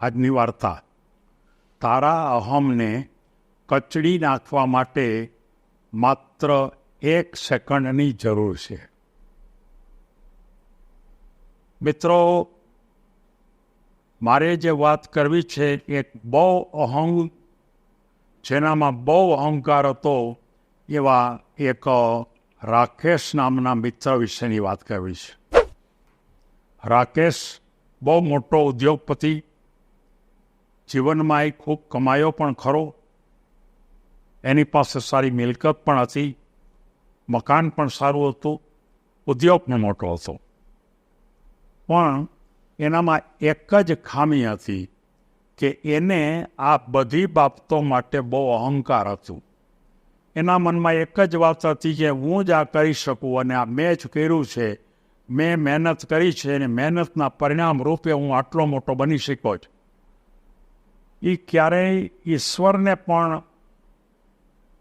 આજની વાર્તા તારા અહમને કચડી નાખવા માટે માત્ર એક સેકન્ડની જરૂર છે. મિત્રો, મારે જે વાત કરવી છે એક બહુ અહંગ, જેનામાં બહુ અહંકાર હતો એવા એક રાકેશ નામના મિત્ર વિશેની વાત કરવી છે. રાકેશ બહુ મોટો ઉદ્યોગપતિ જીવનમાં એ ખૂબ કમાયો પણ ખરો. એની પાસે સારી મિલકત પણ હતી, મકાન પણ સારું હતું, ઉદ્યોગ પણ મોટો હતો. પણ એનામાં એક જ ખામી હતી કે એને આ બધી બાબતો માટે બહુ અહંકાર હતું. એના મનમાં એક જ વાત હતી કે હું જ આ કરી શકું અને આ મેં જ કર્યું છે, મેં મહેનત કરી છે અને મહેનતના પરિણામ રૂપે હું આટલો મોટો બની શક્યો છું. એ ક્યારેય ઈશ્વરને પણ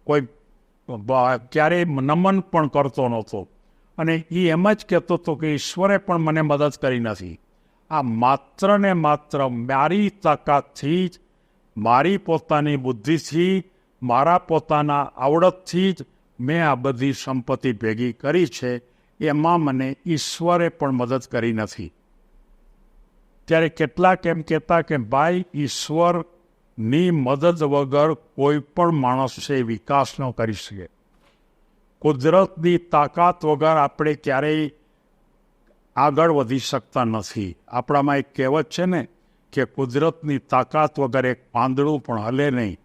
કોઈ ક્યારેય નમન પણ કરતો નહોતો. અને એ એમ જ કહેતો હતો કે ઈશ્વરે પણ મને મદદ કરી નથી. આ માત્ર ને માત્ર મારી તાકાતથી જ, મારી પોતાની બુદ્ધિથી, મારા પોતાના આવડતથી જ મેં આ બધી સંપત્તિ ભેગી કરી છે, એમાં મને ઈશ્વરે પણ મદદ કરી નથી. ત્યારે કેટલાક એમ કહેતા કે, ભાઈ ઈશ્વરની મદદ વગર કોઈ પણ માણસ વિકાસ ન કરી શકે. કુદરતની તાકાત વગર આપણે ક્યારેય આગળ વધી શકતા નથી. આપણામાં એક કહેવત છે ને કે કુદરતની તાકાત વગર એક પાંદડું પણ હલે નહીં.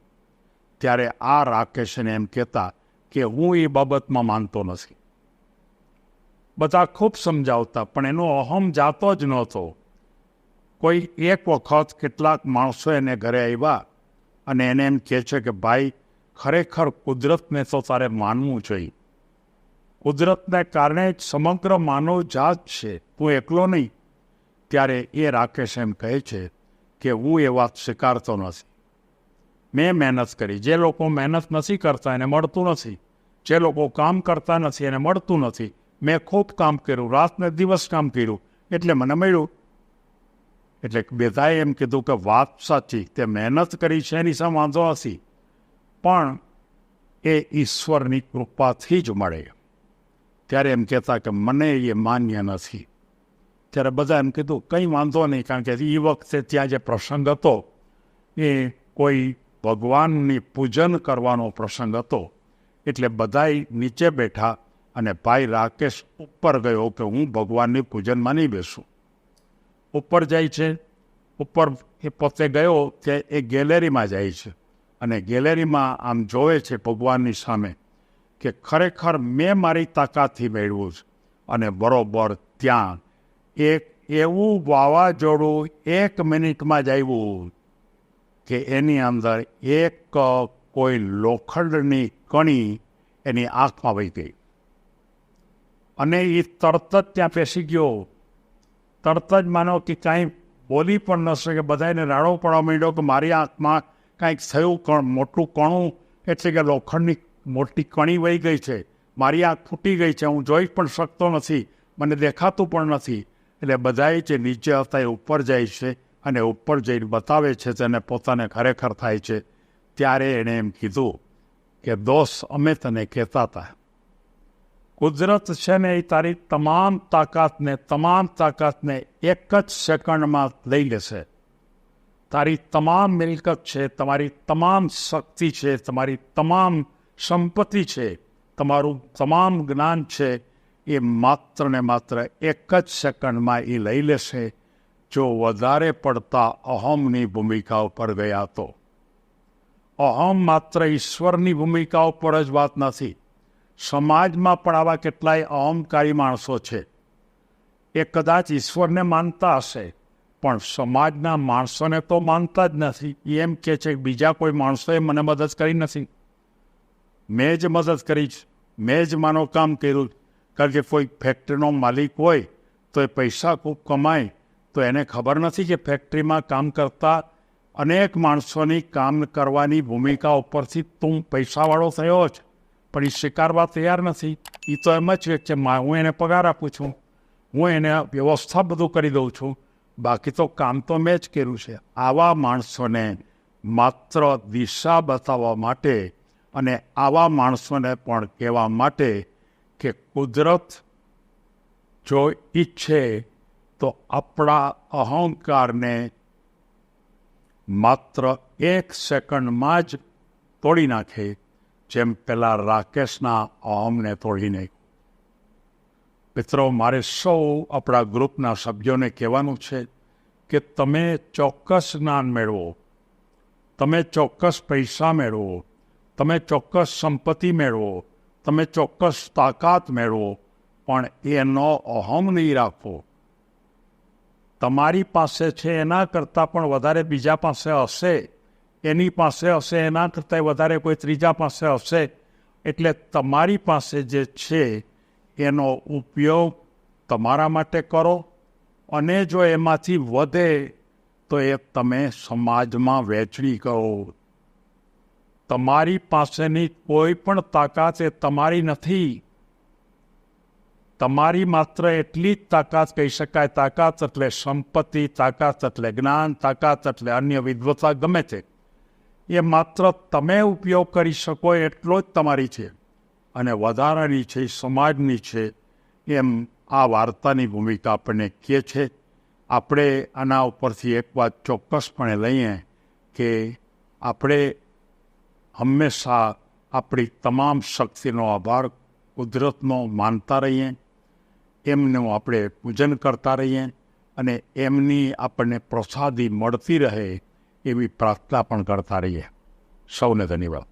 ત્યારે આ રાકેશને એમ કહેતા કે હું એ બાબતમાં માનતો નથી. બધા ખૂબ સમજાવતા, પણ એનો અહમ જાતો જ નહોતો. કોઈ એક વખત કેટલાક માણસો એને ઘરે આવ્યા અને એને એમ કહે છે કે, ભાઈ, ખરેખર કુદરતને તો તારે માનવું જોઈએ. કુદરતને કારણે જ સમગ્ર માનવ જાત છે. તું એકલો નહીં. ત્યારે એ રાકેશ એમ કહે છે કે, હું એ વાત સ્વીકારતો નથી. મેં મહેનત કરી. જે લોકો મહેનત નથી કરતા એને મળતું નથી. જે લોકો કામ કરતા નથી એને મળતું નથી. મેં ખૂબ કામ કર્યું. રાતને દિવસ કામ કર્યું. એટલે મને મળ્યું એટલે બેધાએ એમ કીધું કે વાત સાચી, તે મહેનત કરી છે એની સામે વાંધો નથી પણ એ ઈશ્વરની કૃપાથી જ મળે. ત્યારે એમ કહેતા કે મને એ માન્ય નથી. ત્યારે બધા એમ કીધું, કંઈ વાંધો નહીં, કારણ કે એ વખતે ત્યાં જે પ્રસંગ હતો, એ કોઈ ભગવાનની પૂજન કરવાનો પ્રસંગ હતો. એટલે બધાય નીચે બેઠા અને ભાઈ રાકેશ ઉપર ગયો કે હું ભગવાનની પૂજનમાં નહીં બેસું. ઉપર જાય છે, ઉપર એ પોતે ગયો તે એ ગેલેરીમાં જાય છે. અને ગેલેરીમાં આમ જોવે છે ભગવાનની સામે કે ખરેખર મેં મારી તાકાતથી મેળવું છે. અને બરોબર ત્યાં એક એવું વાવાઝોડું એક મિનિટમાં જ આવ્યું કે એની અંદર એક કોઈ લોખંડની કણી એની આંખમાં વહી ગઈ. અને એ તરત જ ત્યાં બેસી ગયો. તરત જ માનો કે કાંઈ બોલી પણ ન શકે. બધાને રાડો પડવા માંડ્યો કે મારી આંખમાં કાંઈક થયું કણ, મોટું કણું. એટલે કે લોખંડની મોટી કણી વહી ગઈ છે. મારી આંખ ફૂટી ગઈ છે. હું જોઈ પણ શકતો નથી. મને દેખાતું પણ નથી. એટલે બધાએ જે નીચે હતા એ ઉપર જાય છે અને ઉપર જઈને બતાવે છે તેને પોતાને ખરેખર થાય છે. ત્યારે એણે એમ કીધું કે દોસ્ત અમે તને કહેતા હતા. કુદરત છે ને એ તારી તમામ તાકાતને તમામ તાકાતને એક જ સેકન્ડમાં લઈ લેશે. તારી તમામ મિલકત છે, તમારી તમામ શક્તિ છે, તમારી તમામ સંપત્તિ છે, તમારું તમામ જ્ઞાન છે, એ માત્ર ને માત્ર એક જ સેકન્ડમાં એ લઈ લેશે, જો વધારે પડતા અહમની ભૂમિકા ઉપર ગયા તો. અહમ માત્ર ઈશ્વરની ભૂમિકા ઉપર જ વાત નથી. સમાજમાં પણ આવા કેટલાય અહંકારી માણસો છે. એ કદાચ ઈશ્વરને માનતા હશે, પણ સમાજના માણસોને તો માનતા જ નથી. એમ કે છે, બીજા કોઈ માણસોએ મને મદદ કરી નથી. મેં જ મદદ કરી છે. મેં જ માનો કામ કર્યું કારણ કે કોઈ ફેક્ટરીનો માલિક હોય, તો એ પૈસા ખૂબ કમાય. તો એને ખબર નથી કે ફેક્ટરીમાં કામ કરતા અનેક માણસોની કામ કરવાની ભૂમિકા ઉપરથી તું પૈસાવાળો થયો જ પણ એ સ્વીકારવા તૈયાર નથી એ તો એમ જ કે હું એને પગાર આપું છું હું એને વ્યવસ્થા બધું કરી દઉં છું બાકી તો કામ તો મેં જ કર્યું છે આવા માણસોને માત્ર દિશા બતાવવા માટે અને આવા માણસોને પણ કહેવા માટે કે કુદરત જો ઈચ્છે તો આપણા અહંકારને માત્ર એક સેકન્ડમાં જ તોડી નાખે જેમ પેલા રાકેશના અહમને તોડી નાખ્યું મિત્રો, મારે સૌ આપણા ગ્રુપના સભ્યોને કહેવાનું છે કે તમે ચોક્કસ જ્ઞાન મેળવો, તમે ચોક્કસ પૈસા મેળવો, તમે ચોક્કસ સંપત્તિ મેળવો, તમે ચોક્કસ તાકાત મેળવો, પણ એનો અહમ નહીં રાખવો. તમારી પાસે છે એના કરતાં પણ વધારે બીજા પાસે હશે. એની પાસે હશે, એના કરતાં વધારે કોઈ ત્રીજા પાસે હશે. એટલે તમારી પાસે જે છે, એનો ઉપયોગ તમારા માટે કરો અને જો એમાંથી વધે, તો એ તમે સમાજમાં વહેંચણી કરો તમારી પાસેની કોઈ પણ તાકાત એ તમારી નથી. તમારી માત્ર એટલી જ તાકાત કહી શકાય, તાકાત એટલે સંપત્તિ, તાકાત એટલે જ્ઞાન, તાકાત એટલે અન્ય વિદ્વતા ગમે તે. એ માત્ર તમે ઉપયોગ કરી શકો એટલો જ તમારી છે. અને વધારાની છે, સમાજની છે, એમ આ વાર્તાની ભૂમિકા આપણને કહે છે. આપણે આના ઉપરથી એક વાત ચોક્કસપણે લઈએ કે આપણે હંમેશા આપણી તમામ શક્તિનો આભાર કુદરતનો માનતા રહીએ, એમનું આપણે પૂજન કરતા રહીએ અને એમની આપણને પ્રસાદી મળતી રહે એવી પ્રાર્થના પણ કરતા રહીએ. સૌને ધન્યવાદ.